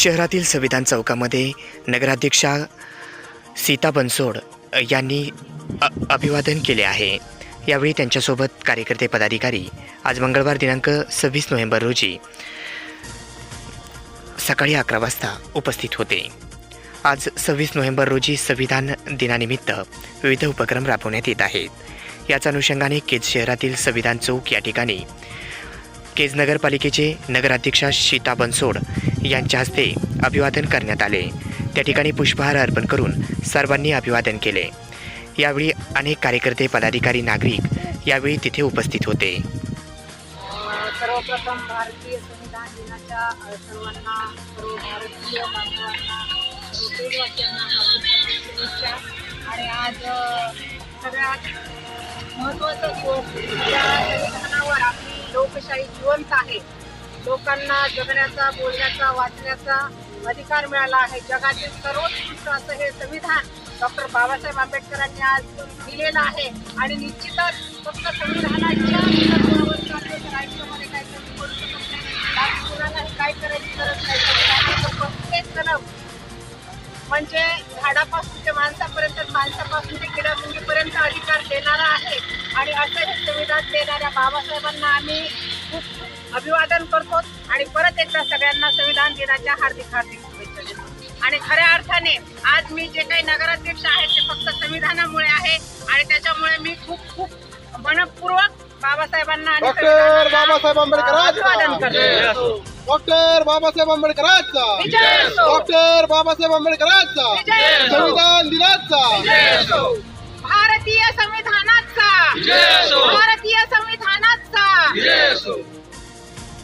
शहरातील संविधान चौकामध्ये नगराध्यक्षा सीता बनसोड यांनी अ, अभिवादन केले आहे. यावेळी त्यांच्यासोबत कार्यकर्ते पदाधिकारी आज मंगळवार दिनांक सव्वीस नोव्हेंबर रोजी सकाळी अकरा वाजता उपस्थित होते. आज सव्वीस नोव्हेंबर रोजी संविधान दिनानिमित्त विविध उपक्रम राबवण्यात येत आहेत. याच अनुषंगाने केज शहरातील संविधान चौक या ठिकाणी केज नगरपालिकेचे नगराध्यक्षा शीता बनसोड यांच्या हस्ते अभिवादन करण्यात आले. त्या ठिकाणी पुष्पहार अर्पण करून सर्वांनी अभिवादन केले. यावेळी अनेक कार्यकर्ते पदाधिकारी नागरिक यावेळी तिथे उपस्थित होते. सर्वप्रथम भारतीय संविधान दिनाच्या सर्वांना सर्व भारतीय शुभेच्छा. आणि आज सगळ्यात महत्त्वाचा दिवस या संविधानावर आपली लोकशाही जिवंत आहे. लोकांना जगण्याचा बोलण्याचा वाचण्याचा अधिकार मिळाला आहे. जगातील सर्वोत्कृष्ट असं हे संविधान डॉक्टर बाबासाहेब आंबेडकरांनी आज दिलेलं आहे. आणि निश्चितच फक्त संविधानाच्या आयुष्यामध्ये कमी शकत नाही. कुणालाही काय करायची गरज नाही. प्रत्येक म्हणजे झाडापासून ते माणसापर्यंत माणसापासून ते किडामुंगीपर्यंत अधिकार देणारा आहे. आणि असं हे संविधान देणाऱ्या बाबासाहेबांना आम्ही खूप अभिवादन करतो आणि परत एकदा सगळ्यांना संविधान दिनाच्या हार्दिक हार्दिक शुभेच्छा देतो. आणि खऱ्या अर्थाने आज मी जे काही नगराध्यक्ष आहे ते फक्त संविधानामुळे आहे आणि त्याच्यामुळे मी खूप खूप मनपूर्वक बाबासाहेबांना आणि डॉक्टर बाबासाहेब. अभिवादन करतो. डॉक्टर बाबासाहेब आंबेडकरांचा. डॉक्टर बाबासाहेब आंबेडकरांचा. संविधान दिनाचा भारतीय संविधानाचा भारतीय संविधानाचा